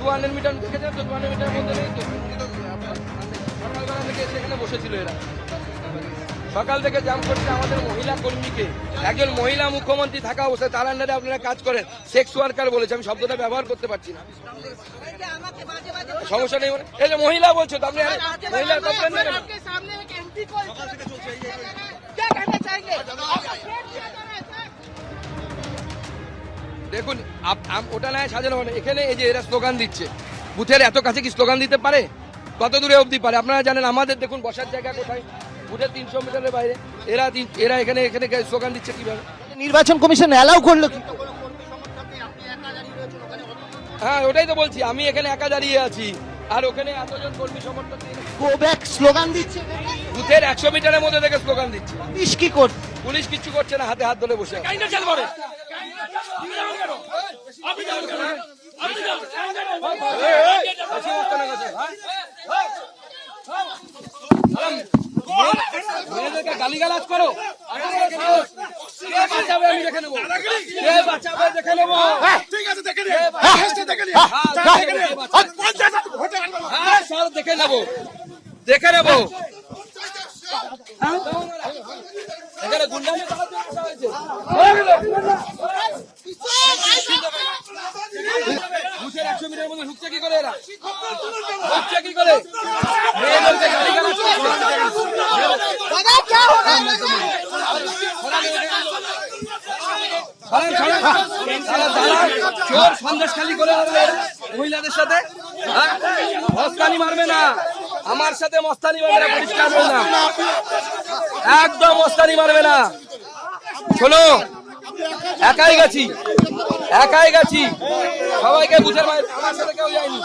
Two hundred metre তো hundred metre মধ্যে নেই তো সকালবেলা থেকে সেখানে বসেছিল এরা। সকাল থেকে জাম করছে আমাদের মহিলা কর্মীকে। একজন মহিলা মুখ্যমন্ত্রী থাকা অবস্থায় তার আন্ডারে আপনারা কাজ করেন। সেক্স ওয়ার্কার বলেছে আমি শব্দটা ব্যবহার করতে পারছি না। আমাকে বাজে বাজে সমস্যা নেই মানে? এই যে মহিলা বলছো তো আপনি মহিলার কমপ্লেন দেখুন আম- ওটা নয় সাজানো মানে এখানে এই যে এরা স্লোগান দিচ্ছে। বুথের এত কাছে কি স্লোগান দিতে পারে? কত দূরে অবধি পারে? আপনারা জানেন আমাদের দেখুন বসার জায়গা কোথায়? বুথের তিনশো মিটারের বাইরে। এরা এরা এখানে এখানে স্লোগান দিচ্ছে কীভাবে? নির্বাচন কমিশন অ্যালাউ করল কি হ্যাঁ ওটাই তো বলছি আমি এখানে একা দাঁড়িয়ে আছি। আর ওখানে এতজন কর্মী সমর্থক গো ব্যাক স্লোগান দিচ্ছে। বুথের একশো মিটারের মধ্যে থেকে স্লোগান দিচ্ছে। পুলিশ কি করছে? পুলিশ কিচ্ছু করছে না হাতে হাত ধরে বসে মেয়েদেরকে দেখে নেব কে বাঁচাবে দেখে নেব ঠিক আছে হ্যাঁ, দেশটা দেখে নেব, দেখে নেব। বলুন ঢুকছে কি করে এরা ঢুকছে কি করে মস্তানি মারবে না আমার সাথে মস্তানি মারবে না পরিষ্কার না একদম মস্তানি মারবে না শোনো একাই গেছি একাই গেছি সবাই বুঝে আমার সাথে কেউ যায়নি।